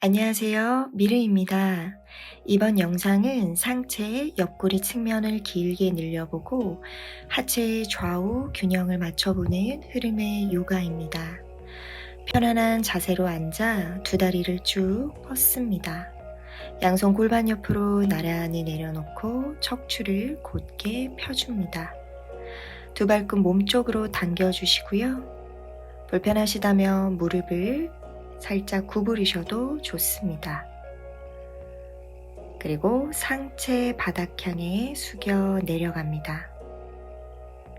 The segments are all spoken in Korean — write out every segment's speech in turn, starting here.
안녕하세요. 미르입니다. 이번 영상은 상체의 옆구리 측면을 길게 늘려보고 하체의 좌우 균형을 맞춰보는 흐름의 요가입니다. 편안한 자세로 앉아 두 다리를 쭉 뻗습니다. 양손 골반 옆으로 나란히 내려놓고 척추를 곧게 펴줍니다. 두 발끝 몸쪽으로 당겨주시고요. 불편하시다면 무릎을 살짝 구부리셔도 좋습니다. 그리고 상체 바닥 향해 숙여 내려갑니다.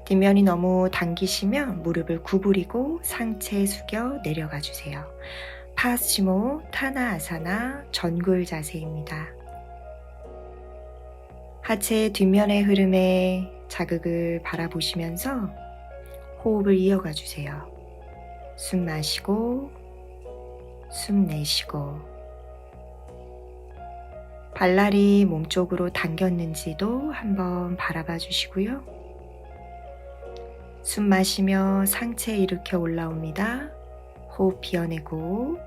뒷면이 너무 당기시면 무릎을 구부리고 상체 숙여 내려가 주세요. 파스치모 타나 아사나 전굴 자세입니다. 하체의 뒷면의 흐름에 자극을 바라보시면서 호흡을 이어가 주세요. 숨 마시고 숨 내쉬고 발날이 몸쪽으로 당겼는지도 한번 바라봐 주시고요. 숨 마시며 상체 일으켜 올라옵니다. 호흡 비워내고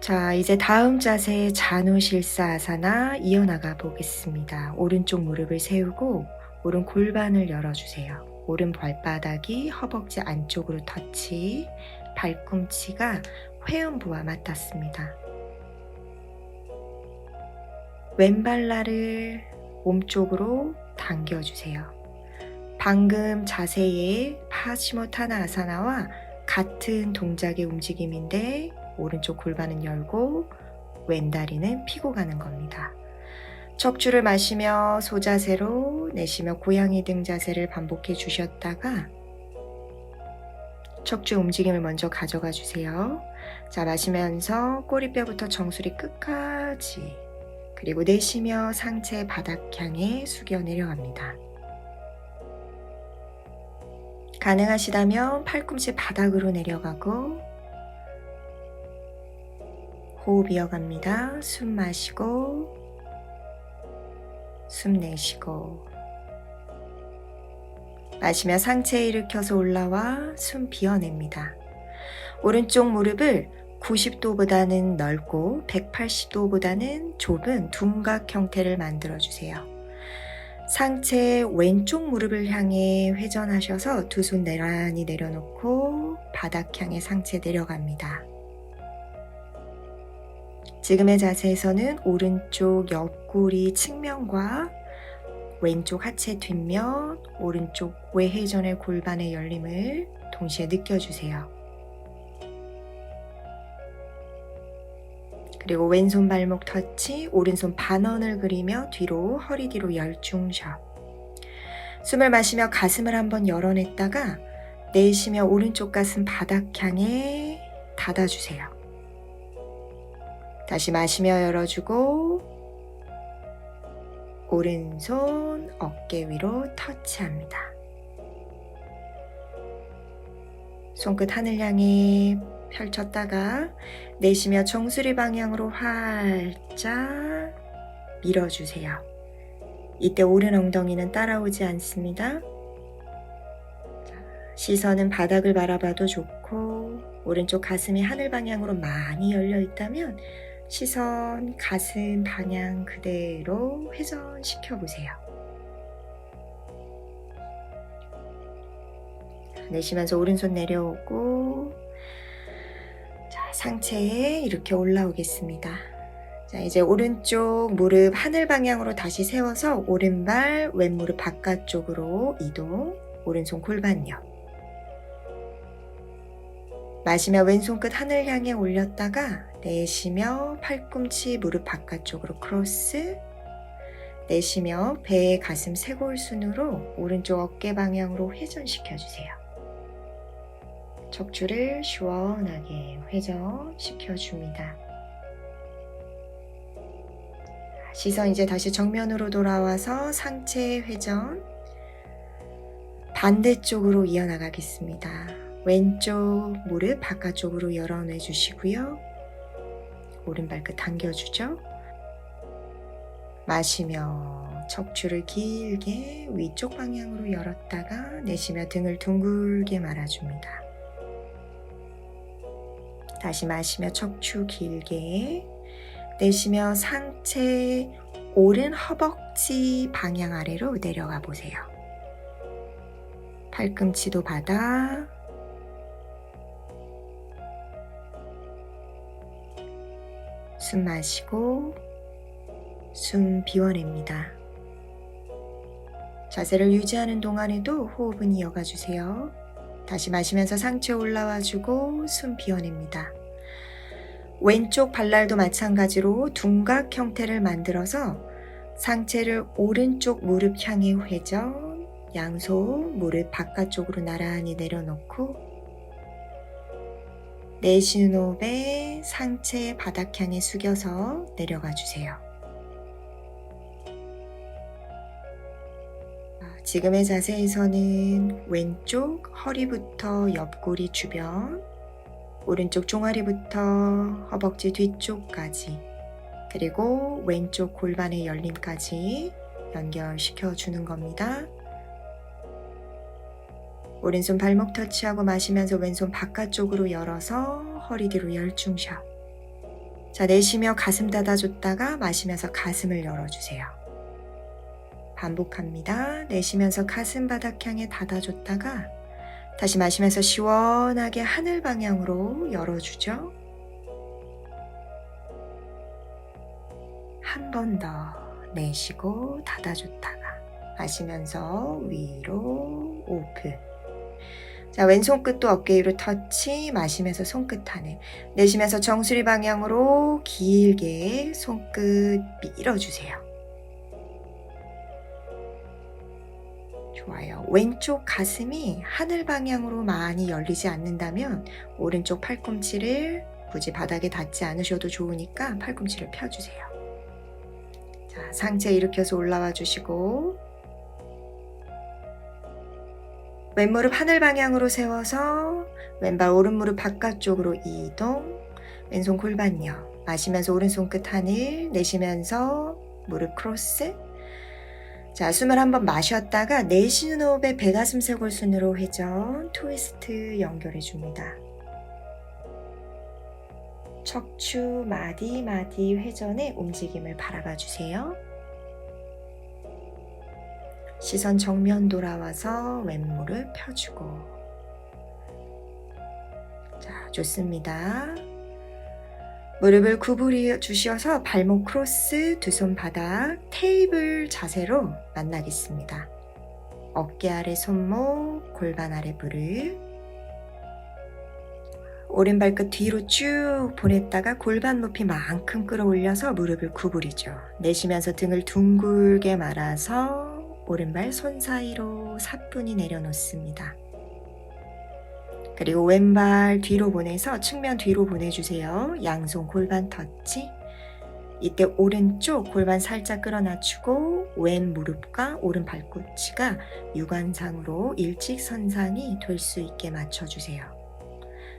자, 이제 다음 자세 잔우실사 아사나 이어나가 보겠습니다. 오른쪽 무릎을 세우고 오른 골반을 열어주세요. 오른 발바닥이 허벅지 안쪽으로 터치, 발꿈치가 회음부와 맞닿습니다. 왼발날을 몸쪽으로 당겨주세요. 방금 자세의 파시모타나 아사나와 같은 동작의 움직임인데 오른쪽 골반은 열고 왼다리는 피고 가는 겁니다. 척추를 마시며 소자세로 내쉬며 고양이 등 자세를 반복해 주셨다가 척추 움직임을 먼저 가져가 주세요. 자, 마시면서 꼬리뼈부터 정수리 끝까지 그리고 내쉬며 상체 바닥 향해 숙여 내려갑니다. 가능하시다면 팔꿈치 바닥으로 내려가고 호흡 이어갑니다. 숨 마시고 숨 내쉬고 마시며 상체 일으켜서 올라와 숨 비워냅니다. 오른쪽 무릎을 90도보다는 넓고 180도보다는 좁은 둔각 형태를 만들어 주세요. 상체 왼쪽 무릎을 향해 회전하셔서 두손 나란히 내려놓고 바닥 향해 상체 내려갑니다. 지금의 자세에서는 오른쪽 옆구리 측면과 왼쪽 하체 뒷면, 오른쪽 외회전의 골반의 열림을 동시에 느껴주세요. 그리고 왼손 발목 터치, 오른손 반원을 그리며 뒤로 허리 뒤로 열중셔. 숨을 마시며 가슴을 한번 열어냈다가 내쉬며 오른쪽 가슴 바닥 향해 닫아주세요. 다시 마시며 열어주고 오른손 어깨 위로 터치합니다. 손끝 하늘 향해 펼쳤다가 내쉬며 정수리 방향으로 활짝 밀어주세요. 이때 오른 엉덩이는 따라오지 않습니다. 시선은 바닥을 바라봐도 좋고 오른쪽 가슴이 하늘 방향으로 많이 열려 있다면 시선, 가슴 방향 그대로 회전시켜 보세요. 내쉬면서 오른손 내려오고 자, 상체에 이렇게 올라오겠습니다. 자, 이제 오른쪽 무릎 하늘 방향으로 다시 세워서 오른발 왼무릎 바깥쪽으로 이동. 오른손 골반 옆. 마시며 왼손 끝 하늘 향해 올렸다가 내쉬며 팔꿈치 무릎 바깥쪽으로 크로스 내쉬며 배의 가슴 쇄골 순으로 오른쪽 어깨 방향으로 회전시켜 주세요. 척추를 시원하게 회전시켜 줍니다. 시선 이제 다시 정면으로 돌아와서 상체 회전 반대쪽으로 이어나가겠습니다. 왼쪽 무릎 바깥쪽으로 열어내 주시고요. 오른발 끝 당겨주죠. 마시며 척추를 길게 위쪽 방향으로 열었다가 내쉬며 등을 둥글게 말아줍니다. 다시 마시며 척추 길게 내쉬며 상체 오른 허벅지 방향 아래로 내려가 보세요. 팔꿈치도 바닥 숨 마시고 숨 비워냅니다. 자세를 유지하는 동안에도 호흡은 이어가 주세요. 다시 마시면서 상체 올라와 주고 숨 비워냅니다. 왼쪽 발날도 마찬가지로 둔각 형태를 만들어서 상체를 오른쪽 무릎 향해 회전, 양손 무릎 바깥쪽으로 나란히 내려놓고 내쉬는 호흡에 상체 바닥 향해 숙여서 내려가 주세요. 지금의 자세에서는 왼쪽 허리부터 옆구리 주변, 오른쪽 종아리부터 허벅지 뒤쪽까지, 그리고 왼쪽 골반의 열림까지 연결시켜 주는 겁니다. 오른손 발목 터치하고 마시면서 왼손 바깥쪽으로 열어서 허리 뒤로 열중셔. 자, 내쉬며 가슴 닫아줬다가 마시면서 가슴을 열어주세요. 반복합니다. 내쉬면서 가슴 바닥 향해 닫아줬다가 다시 마시면서 시원하게 하늘 방향으로 열어주죠. 한 번 더 내쉬고 닫아줬다가 마시면서 위로 오픈. 자, 왼손 끝도 어깨 위로 터치, 마시면서 손끝 안에. 내쉬면서 정수리 방향으로 길게 손끝 밀어주세요. 좋아요. 왼쪽 가슴이 하늘 방향으로 많이 열리지 않는다면 오른쪽 팔꿈치를 굳이 바닥에 닿지 않으셔도 좋으니까 팔꿈치를 펴주세요. 자, 상체 일으켜서 올라와 주시고 왼무릎 하늘 방향으로 세워서 왼발 오른무릎 바깥쪽으로 이동. 왼손 골반요. 마시면서 오른손 끝 하늘 내쉬면서 무릎 크로스. 자 숨을 한번 마셨다가 내쉬는 호흡에 배가슴 쇄골 순으로 회전 트위스트 연결해 줍니다. 척추 마디 마디 회전의 움직임을 바라봐 주세요 시선 정면 돌아와서 왼무릎 펴주고. 자, 좋습니다. 무릎을 구부려 주셔서 발목 크로스, 두 손 바닥, 테이블 자세로 만나겠습니다. 어깨 아래 손목, 골반 아래 무릎. 오른발끝 뒤로 쭉 보냈다가 골반 높이만큼 끌어올려서 무릎을 구부리죠. 내쉬면서 등을 둥글게 말아서 오른발 손 사이로 사뿐히 내려놓습니다. 그리고 왼발 뒤로 보내서 측면 뒤로 보내주세요. 양손 골반 터치. 이때 오른쪽 골반 살짝 끌어낮추고 왼 무릎과 오른 발꿈치가 유관상으로 일직선상이 될 수 있게 맞춰주세요.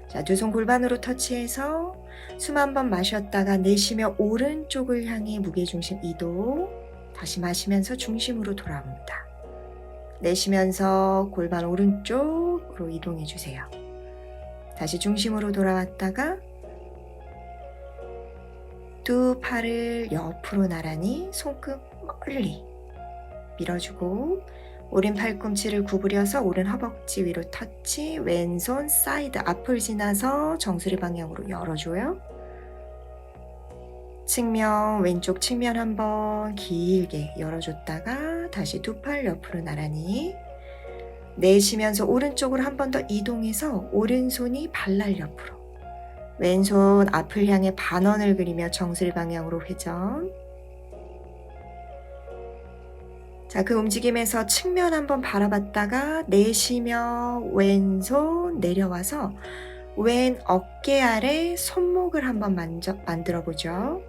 자, 두 손 골반으로 터치해서 숨 한 번 마셨다가 내쉬며 오른쪽을 향해 무게중심 이동. 다시 마시면서 중심으로 돌아옵니다. 내쉬면서 골반 오른쪽으로 이동해 주세요. 다시 중심으로 돌아왔다가 두 팔을 옆으로 나란히 손끝 멀리 밀어주고 오른 팔꿈치를 구부려서 오른 허벅지 위로 터치 왼손 사이드 앞을 지나서 정수리 방향으로 열어줘요. 측면, 왼쪽 측면 한번 길게 열어줬다가 다시 두 팔 옆으로 나란히 내쉬면서 오른쪽으로 한 번 더 이동해서 오른손이 발날 옆으로 왼손 앞을 향해 반원을 그리며 정수리 방향으로 회전 자, 그 움직임에서 측면 한번 바라봤다가 내쉬며 왼손 내려와서 왼 어깨 아래 손목을 한번 만져, 만들어 보죠.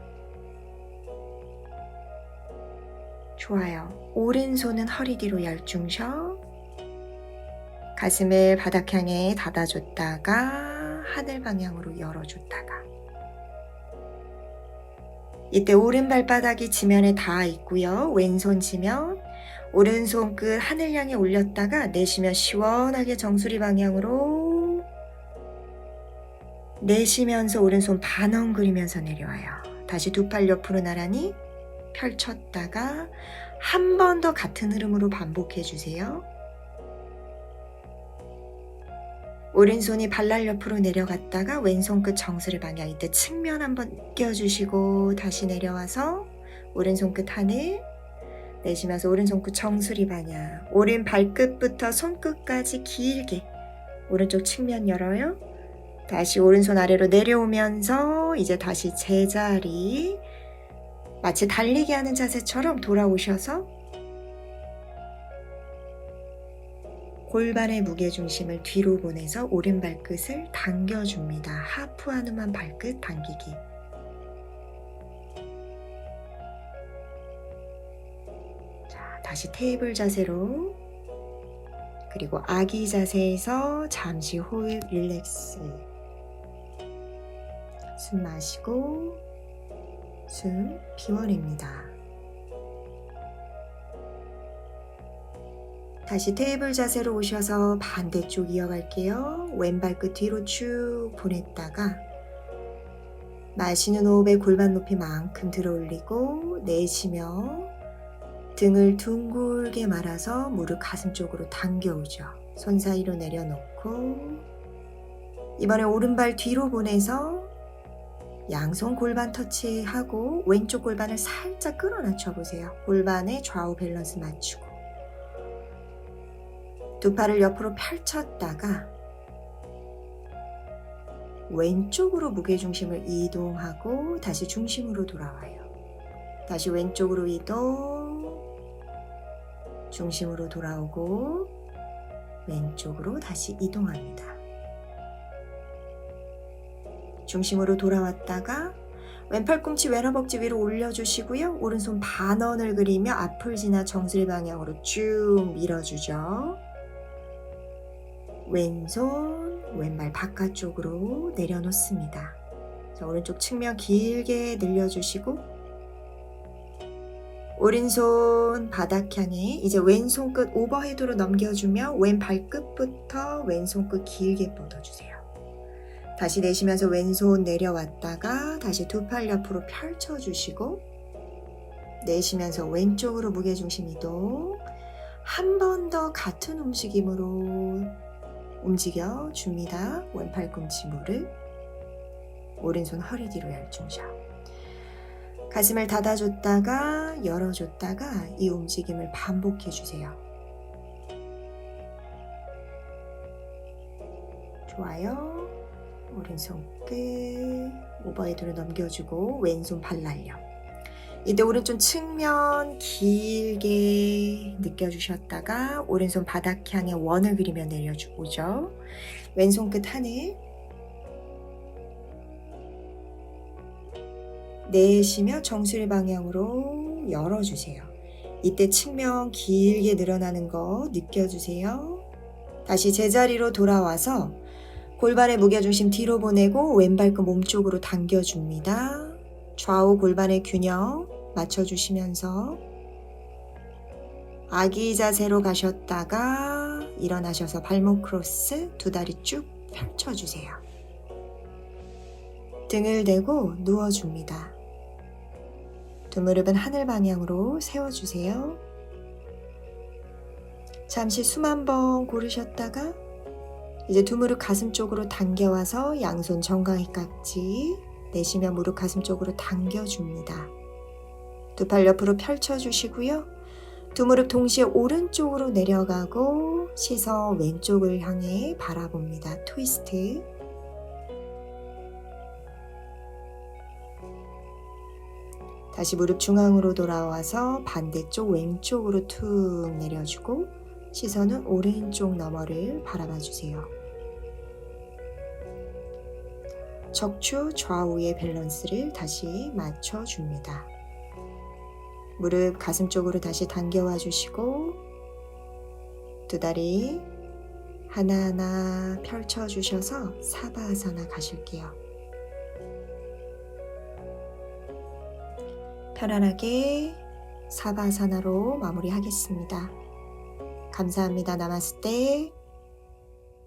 좋아요. 오른손은 허리 뒤로 열중셔. 가슴을 바닥 향해 닫아줬다가 하늘 방향으로 열어줬다가 이때 오른 발바닥이 지면에 닿아 있고요. 왼손 지면 오른손 끝 하늘 향해 올렸다가 내쉬며 시원하게 정수리 방향으로 내쉬면서 오른손 반원 그리면서 내려와요. 다시 두 팔 옆으로 나란히 펼쳤다가 한 번 더 같은 흐름으로 반복해 주세요. 오른손이 발날 옆으로 내려갔다가 왼손 끝 정수리 방향 이때 측면 한번 느껴주시고 다시 내려와서 오른손 끝 하늘 내쉬면서 오른손 끝 정수리 방향 오른 발끝부터 손끝까지 길게 오른쪽 측면 열어요. 다시 오른손 아래로 내려오면서 이제 다시 제자리 마치 달리기 하는 자세처럼 돌아오셔서 골반의 무게중심을 뒤로 보내서 오른 발 끝을 당겨줍니다. 하프 하누만 발끝 당기기. 자, 다시 테이블 자세로 그리고 아기 자세에서 잠시 호흡 릴렉스. 숨 마시고 숨 비워냅니다. 다시 테이블 자세로 오셔서 반대쪽 이어갈게요. 왼발끝 뒤로 쭉 보냈다가 마시는 호흡에 골반 높이만큼 들어 올리고 내쉬며 등을 둥글게 말아서 무릎 가슴 쪽으로 당겨오죠. 손 사이로 내려놓고 이번에 오른발 뒤로 보내서 양손 골반 터치하고 왼쪽 골반을 살짝 끌어낮춰 보세요. 골반의 좌우 밸런스 맞추고 두 팔을 옆으로 펼쳤다가 왼쪽으로 무게중심을 이동하고 다시 중심으로 돌아와요. 다시 왼쪽으로 이동, 중심으로 돌아오고 왼쪽으로 다시 이동합니다. 중심으로 돌아왔다가 왼팔 꿈치 왼허벅지 위로 올려주시고요. 오른손 반원을 그리며 앞을 지나 정수리 방향으로 쭉 밀어주죠. 왼손 왼발 바깥쪽으로 내려놓습니다. 자, 오른쪽 측면 길게 늘려주시고 오른손 바닥 향해 이제 왼손 끝 오버헤드로 넘겨주며 왼 발 끝부터 왼손 끝 길게 뻗어주세요. 다시 내쉬면서 왼손 내려왔다가 다시 두 팔 옆으로 펼쳐주시고 내쉬면서 왼쪽으로 무게중심 이동 한 번 더 같은 움직임으로 움직여 줍니다. 왼팔 꿈치 무릎 오른손 허리 뒤로 열중셔 가슴을 닫아줬다가 열어줬다가 이 움직임을 반복해 주세요. 좋아요. 오른손 끝 오버헤드로 넘겨주고 왼손 발 날려. 이때 오른쪽 측면 길게 느껴주셨다가 오른손 바닥 향해 원을 그리며 내려주고죠? 왼손 끝 하늘. 내쉬며 정수리 방향으로 열어주세요. 이때 측면 길게 늘어나는 거 느껴주세요. 다시 제자리로 돌아와서 골반의 무게중심 뒤로 보내고 왼발끝 몸쪽으로 당겨줍니다. 좌우 골반의 균형 맞춰주시면서 아기 자세로 가셨다가 일어나셔서 발목 크로스 두 다리 쭉 펼쳐주세요. 등을 대고 누워줍니다. 두 무릎은 하늘 방향으로 세워주세요. 잠시 숨 한 번 고르셨다가 이제 두 무릎 가슴 쪽으로 당겨와서 양손 정강이 깍지 내쉬며 무릎 가슴 쪽으로 당겨줍니다. 두 팔 옆으로 펼쳐주시고요. 두 무릎 동시에 오른쪽으로 내려가고 시선 왼쪽을 향해 바라봅니다. 트위스트. 다시 무릎 중앙으로 돌아와서 반대쪽 왼쪽으로 툭 내려주고 시선은 오른쪽 너머를 바라봐 주세요. 척추 좌우의 밸런스를 다시 맞춰줍니다. 무릎 가슴 쪽으로 다시 당겨와 주시고 두 다리 하나하나 펼쳐 주셔서 사바아사나 가실게요. 편안하게 사바아사나로 마무리하겠습니다. 감사합니다. 나마스테.